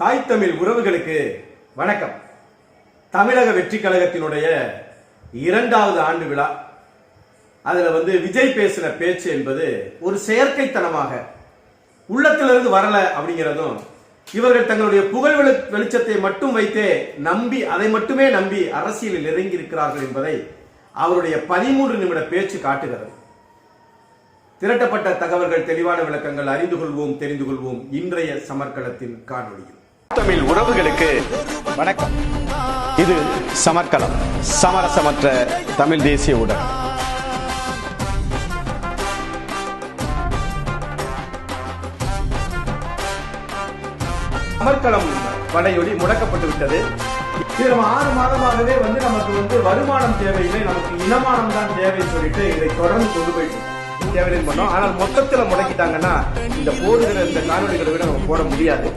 தாய் தமிழ் உறவுகளுக்கு வணக்கம். தமிழக வெற்றி கழகத்தினுடைய இரண்டாவது ஆண்டு விழா. அதில் வந்து விஜய் பேசின பேச்சு என்பது ஒரு செயற்கைத்தனமாக உள்ளத்திலிருந்து வரல அப்படிங்கிறதும் இவர்கள் தங்களுடைய புகழ் வெளி- வெளிச்சத்தை மட்டும் வைத்தே நம்பி அதை மட்டுமே நம்பி அரசியலில் இறங்கி இருக்கிறார்கள் என்பதை அவருடைய பதிமூன்று நிமிட பேச்சு காட்டுகிறது. திரட்டப்பட்ட தகவல்கள் தெளிவான விளக்கங்கள் அறிந்து கொள்வோம் தெரிந்து கொள்வோம் இன்றைய சமர்க்களத்தின் காணொலியில் தமிழ் உறவுகளுக்கு வணக்கம். இது சமர்க்கலம் சமரசமற்ற தமிழ் தேசிய ஊடகம். சமர்க்கலம் படையொலி முடக்கப்பட்டு விட்டது. நம்ம ஆறு மாதமாகவே வந்து நமக்கு வந்து வருமானம் தேவையில்லை நமக்கு இனமானம் தான் தேவைன்னு சொல்லிட்டு இதை தொடர்ந்து கொண்டு போயிட்டு தேவையில்லைன்னு பண்ணோம். ஆனால் மொத்தத்துல முடக்கிட்டாங்கன்னா இந்த போடுகிற இந்த காணொலிகளை விட நம்ம போட முடியாது.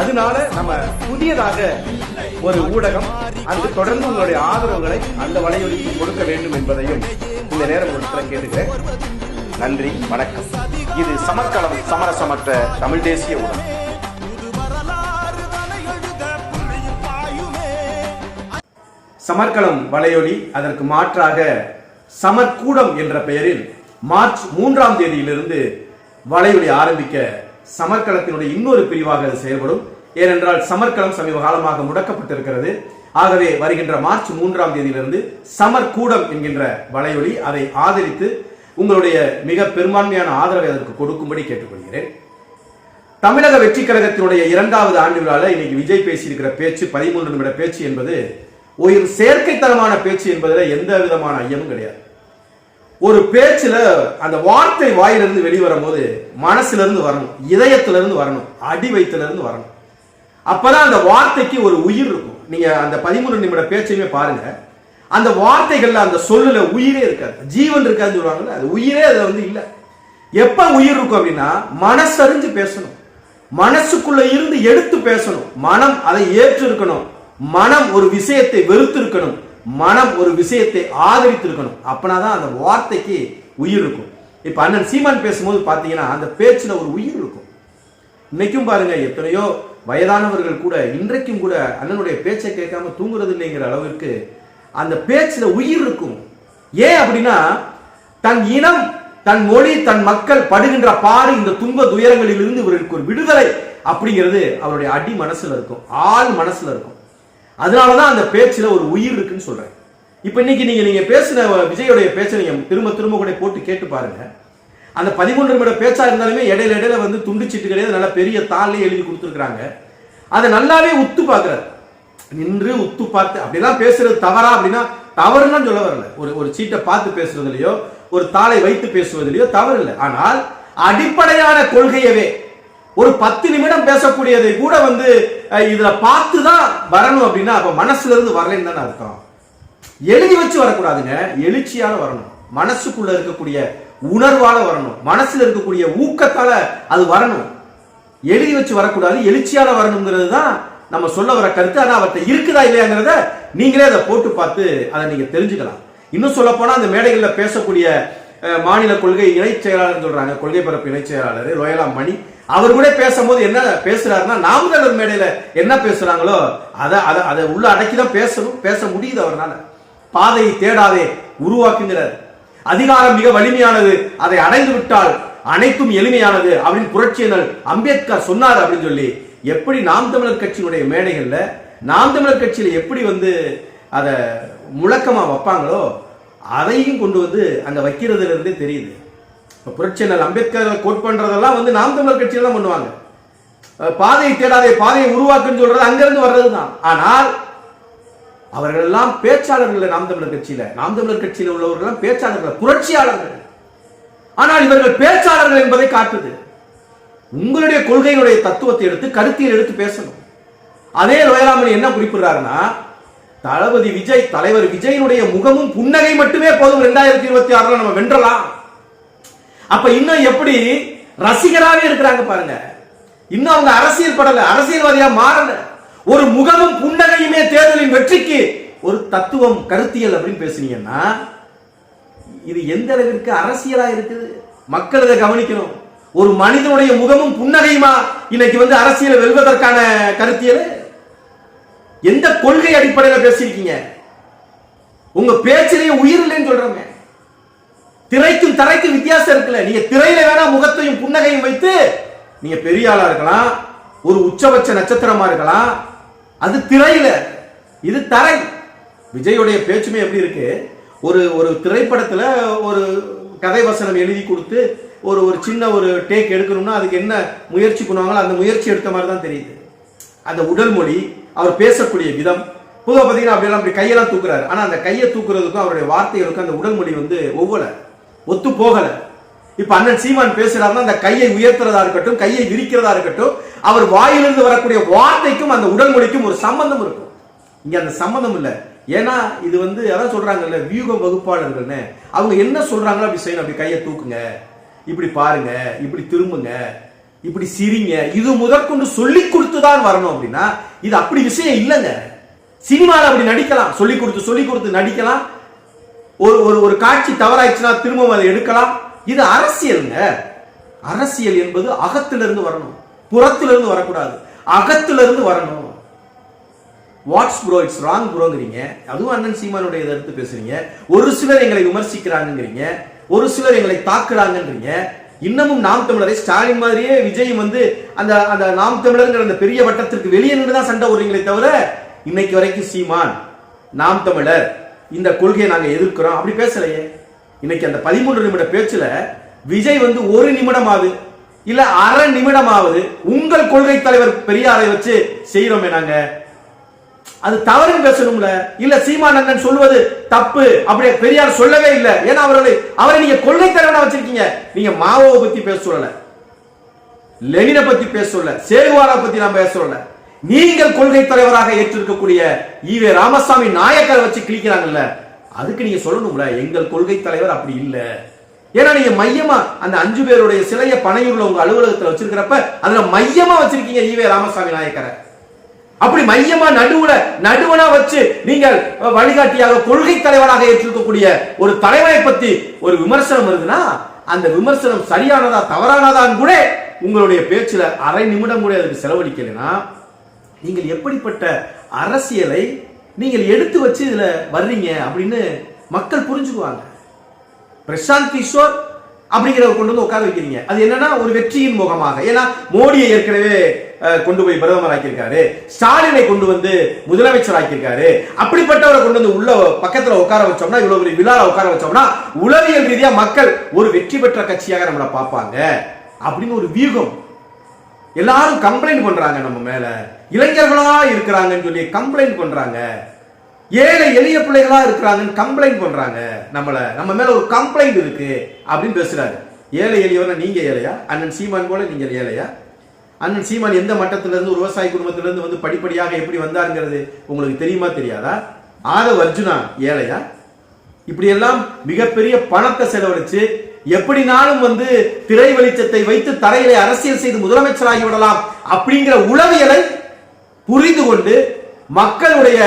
அதனால நம்ம புதியதாக ஒரு ஊடகம் அது தொடர்ந்து உங்களுடைய ஆதரவுகளை அந்த வலையொலிக்கு கொடுக்க வேண்டும் என்பதையும் இந்த நேரம் உங்களுக்கு கேட்டுக்கிறேன். நன்றி வணக்கம். இது சமர்க்களம் சமரசமற்ற தமிழ் தேசிய ஊடகம். சமர்க்களம் வலையொலி அதற்கு மாற்றாக சமர்கூடம் என்ற பெயரில் மார்ச் மூன்றாம் தேதியிலிருந்து வலையொலி ஆரம்பிக்க சமர்க்களத்தினுடைய இன்னொரு பிரிவாக அது செயல்படும். ஏனென்றால் சமர்க்களம் சமீப காலமாக முடக்கப்பட்டிருக்கிறது. ஆகவே வருகின்ற மார்ச் மூன்றாம் தேதியிலிருந்து சமர்கூடம் என்கின்ற வலையொலி அதை ஆதரித்து உங்களுடைய மிக பெரும்பான்மையான ஆதரவை அதற்கு கொடுக்கும்படி கேட்டுக்கொள்கிறேன். தமிழக வெற்றி கழகத்தினுடைய இரண்டாவது ஆண்டு விழால இன்னைக்கு விஜய் பேசியிருக்கிற பேச்சு பதிமூன்று நிமிட பேச்சு என்பது ஒரு செயற்கைத்தனமான பேச்சு என்பதில் எந்த விதமான ஐயமும் கிடையாது. ஒரு பேச்சுல அந்த வார்த்தை வாயிலிருந்து வெளிவரும் போது மனசுல இருந்து வரணும் இதயத்துல இருந்து வரணும் அடி வயிற்றுல இருந்து வரணும். அப்பதான் அந்த வார்த்தைக்கு ஒரு உயிர் இருக்கும். நீங்க அந்த பதிமூணு நிமிட பேச்சையுமே பாருங்க. அந்த வார்த்தைகள்ல அந்த சொல்லுல உயிரே இருக்காது. ஜீவன் இருக்காதுன்னு சொல்லுவாங்கல்ல அது உயிரே அதுல வந்து இல்ல. எப்ப உயிர் இருக்கும் அப்படின்னா மனசறிஞ்சு பேசணும். மனசுக்குள்ள இருந்து எடுத்து பேசணும். மனம் அதை ஏற்று இருக்கணும் மனம் ஒரு விஷயத்தை வெறுத்து இருக்கணும் மனம் ஒரு விஷயத்தை ஆதரித்திருக்கணும். இருக்கணும் அப்பனாதான் அந்த வார்த்தைக்கு உயிர் இருக்கும். இப்ப அண்ணன் சீமான் பேசும்போது பாத்தீங்கன்னா அந்த பேச்சுல ஒரு உயிர் இருக்கும். இன்னைக்கும் பாருங்க எத்தனையோ வயதானவர்கள் கூட இன்றைக்கும் கூட அண்ணனுடைய பேச்சை கேட்காம தூங்குறது இல்லைங்கிற அளவிற்கு அந்த பேச்சுல உயிர் இருக்கும். ஏன் அப்படின்னா தன் இனம் தன் மொழி தன் மக்கள் படுகின்ற பாடு இந்த துன்ப துயரங்களில் இருந்து இவர்களுக்கு ஒரு விடுதலை அப்படிங்கிறது அவருடைய அடி மனசுல இருக்கும். ஆள் மனசுல இருக்கும். அதனால தான் அந்த பேச்சில் ஒரு உயிர் இருக்குன்னு சொல்கிறேன் இப்போ இன்னைக்கு நீங்க நீங்க பேசின விஜயோடைய பேச்சை நீங்க திரும்ப திரும்ப கூட போட்டு கேட்டு பாருங்க. அந்த பதிமூன்று நிமிட பேச்சா இருந்தாலுமே இடையில இடையில வந்து துண்டிச்சிட்டு கிடையாது. நல்ல பெரிய தாள்லயே எழுதி கொடுத்துருக்காங்க அதை நல்லாவே உத்து பார்க்கறாரு. நின்று உத்து பார்த்து அப்படிலாம் பேசுறது தவறா அப்படின்னா தவறுன்னு சொல்ல வரல. ஒரு ஒரு சீட்டை பார்த்து பேசுறதுலையோ ஒரு தாளை வைத்து பேசுவதிலையோ தவறு இல்லை. ஆனால் அடிப்படையான கொள்கையவே ஒரு பத்து நிமிடம் பேசக்கூடியதை கூட வந்து இதுல பார்த்து தான் வரணும் அப்படின்னா அப்ப மனசுல இருந்து வரலைன்னு தானே அர்த்தம். எழுதி வச்சு வரக்கூடாதுங்க. எழுச்சியால வரணும். மனசுக்குள்ள இருக்கக்கூடிய உணர்வால வரணும். மனசுல இருக்கக்கூடிய ஊக்கத்தால அது வரணும். எழுதி வச்சு வரக்கூடாது எழுச்சியால வரணுங்கிறது தான் நம்ம சொல்ல வர கருத்து. ஆனால் அவர்கிட்ட இருக்குதா இல்லையாங்கிறத நீங்களே அதை போட்டு பார்த்து அதை நீங்க தெரிஞ்சுக்கலாம். இன்னும் சொல்ல போனால் அந்த மேடைகளில் பேசக்கூடிய மாநில கொள்கை இணைச் செயலாளர் சொல்றாங்க. கொள்கை பரப்பு இணைச் செயலாளர் லோயலா மணி. அவர் கூட பேசும்போது என்ன பேசுறாருன்னா நாமதலர் மேடையில என்ன பேசுறாங்களோ அதை அதை அதை உள்ள அடக்கி தான் பேசணும் பேச முடியுது அவர்னால. பாதையை தேடாதே உருவாக்குங்கிறார். அதிகாரம் மிக வலிமையானது அதை அடைந்து விட்டால் அனைத்தும் எளிமையானது அப்படின்னு புரட்சியினர் அம்பேத்கர் சொன்னார் அப்படின்னு சொல்லி. எப்படி நாம் தமிழர் கட்சியினுடைய மேடைகள்ல நாம் தமிழர் கட்சியில எப்படி வந்து அதை முழக்கமா வைப்பாங்களோ அதையும் கொண்டு வந்து அங்க வைக்கிறதுல இருந்தே தெரியுது. இப்போ புரட்சியினர் அம்பேத்கர் கோட் பண்ணுறதெல்லாம் வந்து நாம் தமிழர் கட்சியில் தான் பண்ணுவாங்க. பாதையை தேடாதே பாதையை உருவாக்குன்னு சொல்றது அங்கிருந்து வர்றதுதான். ஆனால் அவர்கள் எல்லாம் பேச்சாளர்கள் நாம் தமிழர் கட்சியில. நாம் தமிழர் கட்சியில் உள்ளவர்கள் எல்லாம் பேச்சாளர்கள் புரட்சியாளர்கள். ஆனால் இவர்கள் பேச்சாளர்கள் என்பதை காட்டுது. உங்களுடைய கொள்கையினுடைய தத்துவத்தை எடுத்து கருத்தியல் எடுத்து பேசணும். அதே லோயராமணி என்ன குறிப்பிடுறாருன்னா தளபதி விஜய் தலைவர் விஜயனுடைய முகமும் புன்னகை மட்டுமே போதும். ரெண்டாயிரத்தி இருபத்தி ஆறுல நம்ம வென்றலாம். அப்ப இன்னும் எப்படி? ரசிகராகவே இருக்கிறாங்க பாருங்க. இன்னும் அவங்க அரசியல் படல அரசியல்வாதியா மாறல. ஒரு முகமும் புன்னகையுமே தேர்தலின் வெற்றிக்கு ஒரு தத்துவம் கருத்தியல் அப்படின்னு பேசுனீங்கன்னா இது எந்த அளவிற்கு அரசியலா இருக்குது? மக்கள் இதை கவனிக்கணும். ஒரு மனிதனுடைய முகமும் புன்னகையுமா இன்னைக்கு வந்து அரசியலை வெல்வதற்கான கருத்தியல்? எந்த கொள்கை அடிப்படையில் பேசியிருக்கீங்க? உங்க பேச்சிலேயே உயிர் இல்லைன்னு சொல்றோமே திரைக்கும் தரைக்கும் வித்தியாசம் இருக்குல்ல. நீங்க திரையில வேணா முகத்தையும் புன்னகையும் வைத்து நீங்க பெரிய ஆளா இருக்கலாம் ஒரு உச்சபட்ச நட்சத்திரமா இருக்கலாம். அது திரையில. இது தரை. விஜயுடைய பேச்சுமே எப்படி இருக்கு? ஒரு ஒரு திரைப்படத்துல ஒரு கதை வசனம் எழுதி கொடுத்து ஒரு ஒரு சின்ன ஒரு டேக் எடுக்கணும்னா அதுக்கு என்ன முயற்சி பண்ணுவாங்களோ அந்த முயற்சி எடுத்த மாதிரி தான் தெரியுது. அந்த உடல் மொழி அவர் பேசக்கூடிய விதம். பொதுவாக பார்த்தீங்கன்னா அப்படியெல்லாம் அப்படி கையெல்லாம் தூக்குறாரு. ஆனால் அந்த கையை தூக்குறதுக்கும் அவருடைய வார்த்தைகளுக்கும் அந்த உடல் மொழி வந்து ஒவ்வொரு ஒத்து போகல. இப்ப அண்ணன் சீமான் பேசுறாருன்னா அந்த கையை உயர்த்துறதா இருக்கட்டும் கையை விரிக்கிறதா இருக்கட்டும் அவர் வாயிலிருந்து வரக்கூடிய வார்த்தைக்கும் அந்த உடல் மொழிக்கும் ஒரு சம்பந்தம் இருக்கும். இங்க அந்த சம்பந்தம் இல்ல. ஏன்னா இது வந்து அதான் சொல்றாங்கல்ல வியூக வகுப்பாளர்கள்னு. அவங்க என்ன சொல்றாங்களோ அப்படி செய்யணும். அப்படி கையை தூக்குங்க. இப்படி பாருங்க. இப்படி திரும்புங்க. இப்படி சிரிங்க. இது முதற்கொண்டு சொல்லி கொடுத்துதான் வரணும் அப்படின்னா இது அப்படி விஷயம் இல்லைங்க. சினிமாவில் அப்படி நடிக்கலாம். சொல்லி கொடுத்து சொல்லி கொடுத்து நடிக்கலாம். ஒரு ஒரு ஒரு காட்சி தவறாயிடுச்சுன்னா திரும்பவும் அதை எடுக்கலாம். இது அரசியலுங்க அரசியல் என்பது அகத்திலிருந்து வரணும். புறத்திலிருந்து வரக்கூடாது. அகத்திலிருந்து வரணும். வாட்ஸ் ப்ரோ இட்ஸ் ராங் ப்ரோங்கிறீங்க அதுவும் அண்ணன் சீமானுடைய இதை எடுத்து பேசுறீங்க. ஒரு சிலர் எங்களை விமர்சிக்கிறாங்கங்கிறீங்க. ஒரு சிலர் எங்களை தாக்குறாங்கன்றீங்க இன்னமும் நாம் தமிழரை ஸ்டாலின் மாதிரியே விஜயும் வந்து அந்த அந்த நாம் தமிழர்ங்கிற அந்த பெரிய வட்டத்திற்கு வெளியே நின்று தான் சண்டை விடுறீங்களே தவிர இன்னைக்கு வரைக்கும் சீமான் நாம் தமிழர். இந்த கொள்கையை நாங்கள் எதிர்க்கிறோம். அப்படி பேசலையே. இன்னைக்கு அந்த பதிமூன்று நிமிட பேச்சில் விஜய் வந்து ஒரு நிமிடமாவது இல்ல அரை நிமிடமாவது உங்கள் கொள்கை தலைவர் பெரியாரை வச்சு செய்யறோமே நாங்க. அது தவறுன்னு பேசணும்ல? இல்ல சீமானந்தன் சொல்லுவது தப்பு அப்படியே பெரியார் சொல்லவே இல்லை. ஏன்னா அவர்களை அவரை நீங்க கொள்கை தலைவனா வச்சிருக்கீங்க. நீங்க மாவோவை பத்தி பேச சொல்லல. லெனினை பத்தி பேச சொல்லல. சேகுவாரா பத்தி நான் பேச சொல்லல. நீங்கள் கொள்கை தலைவராக ஏற்றிருக்கக்கூடிய ஈவே ராமசாமி நாயக்கரை வச்சு கிழிக்கிறாங்கல்ல அதுக்கு நீங்க சொல்லணும்ல எங்கள் கொள்கை தலைவர் அப்படி இல்ல. ஏன்னா நீங்க மையமா அந்த அஞ்சு பேருடைய சிலைய பனையூர்ல உங்க அலுவலகத்துல வச்சிருக்கிறப்ப அதுல மையமா வச்சிருக்கீங்க ஈவே ராமசாமி நாயக்கரை. அப்படி மையமா நடுவுல நடுவனா வச்சு நீங்கள் வழிகாட்டியாக கொள்கை தலைவராக ஏற்றிருக்கக்கூடிய ஒரு தலைவரை பத்தி ஒரு விமர்சனம் வருதுன்னா அந்த விமர்சனம் சரியானதா தவறானதான்னு கூட உங்களுடைய பேச்சுல அரை நிமிடம் கூட அதுக்கு செலவழிக்கலைன்னா நீங்கள் எப்படிப்பட்ட அரசியலை நீங்கள் எடுத்து வச்சு இதில் வர்றீங்க அப்படின்னு மக்கள் புரிஞ்சுக்குவாங்க. பிரசாந்த் கிஷோர் அப்படிங்கிறவர் கொண்டு வந்து உட்கார வைக்கிறீங்க. அது என்னன்னா ஒரு வெற்றியின் முகமாக. ஏன்னா மோடியை ஏற்கனவே கொண்டு போய் பிரதமர் ஆக்கியிருக்காரு ஸ்டாலினை கொண்டு வந்து முதலமைச்சர் ஆக்கியிருக்காரு அப்படிப்பட்டவரை கொண்டு வந்து உள்ள பக்கத்துல உட்கார வச்சோம்னா இவ்வளவு பெரிய விழால உட்கார வச்சோம்னா உளவியல் ரீதியா மக்கள் ஒரு வெற்றி பெற்ற கட்சியாக நம்மளை பார்ப்பாங்க. அப்படின்னு ஒரு வியூகம். எல்லாரும் கம்ப்ளைண்ட் பண்றாங்க நம்ம மேல. இளைஞர்களா இருக்கிறாங்கன்னு சொல்லி கம்ப்ளைண்ட் பண்றாங்க. ஏழை எளிய பிள்ளைகளா இருக்கிறாங்கன்னு கம்ப்ளைண்ட் பண்றாங்க. நம்மள நம்ம மேல ஒரு கம்ப்ளைண்ட் இருக்கு அப்படின்னு பேசுறாரு. ஏழை எளியவனா நீங்க ஏழையா? அண்ணன் சீமான் போல நீங்க ஏழையா? அண்ணன் சீமான் எந்த மட்டத்துல இருந்து ஒரு விவசாய குடும்பத்துல இருந்து வந்து படிப்படியாக எப்படி வந்தாருங்கிறது உங்களுக்கு தெரியுமா தெரியாதா? ஆதவ அர்ஜுனா ஏழையா? இப்படியெல்லாம் மிகப்பெரிய பணத்தை செலவழிச்சு எப்படினாலும் வந்து திரை வெளிச்சத்தை வைத்து தரையிலே அரசியல் செய்து முதலமைச்சராகி விடலாம் அப்படிங்கிற உளவியலை புரிந்து கொண்டு மக்களுடைய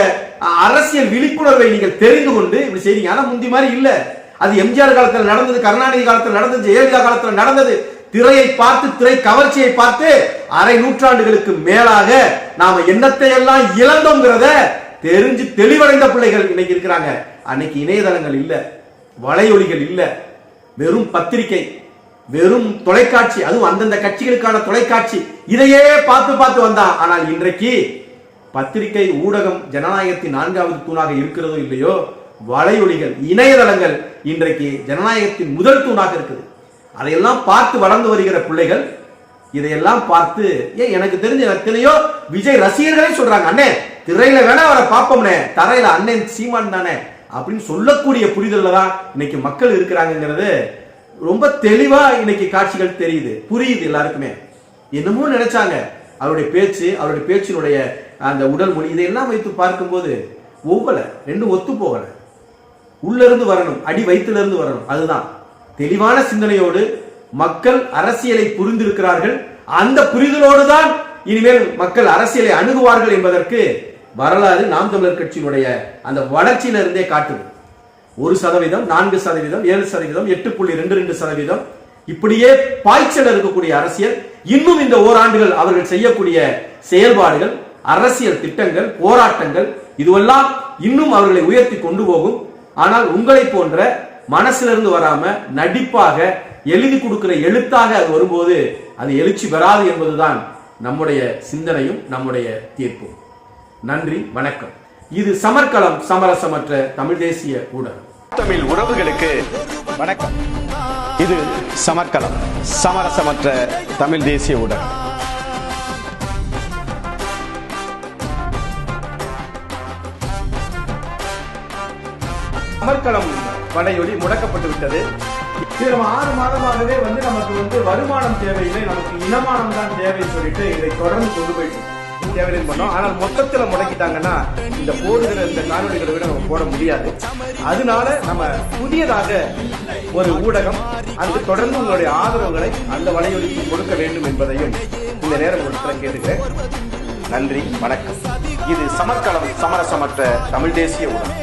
அரசியல் விழிப்புணர்வை நீங்கள் தெரிந்து கொண்டு இப்படி செய்றீங்க. ஆனா முந்தி மாதிரி இல்ல. அது எம்ஜிஆர் காலத்தில் நடந்தது கருணாநிதி காலத்தில் நடந்தது ஜெயலலிதா காலத்தில் நடந்தது. திரையை பார்த்து திரை கவர்ச்சியை பார்த்து அரை நூற்றாண்டுகளுக்கு மேலாக நாம என்னத்தை எல்லாம் இழந்தோங்கிறத தெரிஞ்சு தெளிவடைந்த பிள்ளைகள் இன்னைக்கு இருக்கிறாங்க. அன்னைக்கு இணையதளங்கள் இல்ல வலையொலிகள் இல்லை. வெறும் பத்திரிகை வெறும் தொலைக்காட்சி அதுவும் அந்தந்த கட்சிகளுக்கான தொலைக்காட்சி. இதையே பார்த்து பார்த்து வந்தான். ஆனால் இன்றைக்கு பத்திரிகை ஊடகம் ஜனநாயகத்தின் நான்காவது தூணாக இருக்கிறதோ இல்லையோ? வலையொலிகள் இணையதளங்கள் இன்றைக்கு ஜனநாயகத்தின் முதல் தூணாக இருக்குது. அதையெல்லாம் பார்த்து வளர்ந்து வருகிற பிள்ளைகள் இதையெல்லாம் பார்த்து ஏன் எனக்கு தெரிஞ்ச எத்தனையோ விஜய் ரசிகர்களே சொல்றாங்க. அண்ணே திரையில வேணா அவரை பார்ப்போம்னே. தரையில அண்ணன் சீமான் தானே. அப்படின்னு சொல்லக்கூடிய புரிதல்ல தான் இன்னைக்கு மக்கள் இருக்கிறாங்கங்கிறது. ரொம்ப தெளிவா இன்னைக்கு காட்சிகள் தெரியுது புரியுது எல்லாருக்குமே. என்னமோ நினைச்சாங்க. அவருடைய பேச்சு அவருடைய பேச்சினுடைய அந்த உடல் மொழி இதையெல்லாம் வைத்து பார்க்கும்போது ஒவ்வொல ரெண்டும் ஒத்து போகல. உள்ளிருந்து வரணும் அடி வயிற்றுல இருந்து வரணும் அதுதான். தெளிவான சிந்தனையோடு மக்கள் அரசியலை புரிந்திருக்கிறார்கள். அந்த புரிதலோடு தான் இனிமேல் மக்கள் அரசியலை அணுகுவார்கள் என்பதற்கு வரலாறு நாம் தமிழர் கட்சியினுடைய அந்த வளர்ச்சியில இருந்தே காட்டுது. ஒரு சதவீதம் நான்கு சதவீதம் ஏழு சதவீதம் எட்டு புள்ளி ரெண்டு ரெண்டு சதவீதம். இப்படியே பாய்ச்சல் இருக்கக்கூடிய அரசியல் இன்னும் இந்த ஓராண்டுகள் அவர்கள் செய்யக்கூடிய செயல்பாடுகள் அரசியல் திட்டங்கள் போராட்டங்கள் இதுவெல்லாம் இன்னும் அவர்களை உயர்த்தி கொண்டு போகும். ஆனால் உங்களை போன்ற மனசிலிருந்து வராம நடிப்பாக எழுதி கொடுக்கிற எழுத்தாக அது வரும்போது அது எழுச்சி பெறாது என்பதுதான் நம்முடைய சிந்தனையும் நம்முடைய தீர்ப்பும். நன்றி வணக்கம். இது சமர்க்களம் சமரசமற்ற தமிழ் தேசிய ஊடகம். தமிழ் உறவுகளுக்கு வணக்கம். இது சமர்க்களம் சமரசமற்ற தமிழ் தேசிய ஊடகம். அமர்க்களம் வலையொலி முடக்கப்பட்டு விட்டது. நம்ம ஆறு மாதமாகவே வந்து நமக்கு வந்து வருமானம் தேவையில்லை நமக்கு இனமானம் தான் தேவை சொல்லிட்டு இதை தொடர்ந்து கொண்டு போயிட்டு தேவையில்லைன்னு பண்ணோம். ஆனால் மொத்தத்துல முடக்கிட்டாங்கன்னா இந்த போடுகிற இந்த காணொலிகளை விட நம்ம போட முடியாது. அதனால நம்ம புதியதாக ஒரு ஊடகம் அதுக்கு தொடர்ந்து உங்களுடைய ஆதரவுகளை அந்த வலையொலிக்கு கொடுக்க வேண்டும் என்பதையும் இந்த நேரம் ஒரு கேட்டுக்கிறேன். நன்றி வணக்கம். இது சமர்க்களம் சமரசமற்ற தமிழ் தேசிய ஊடகம்.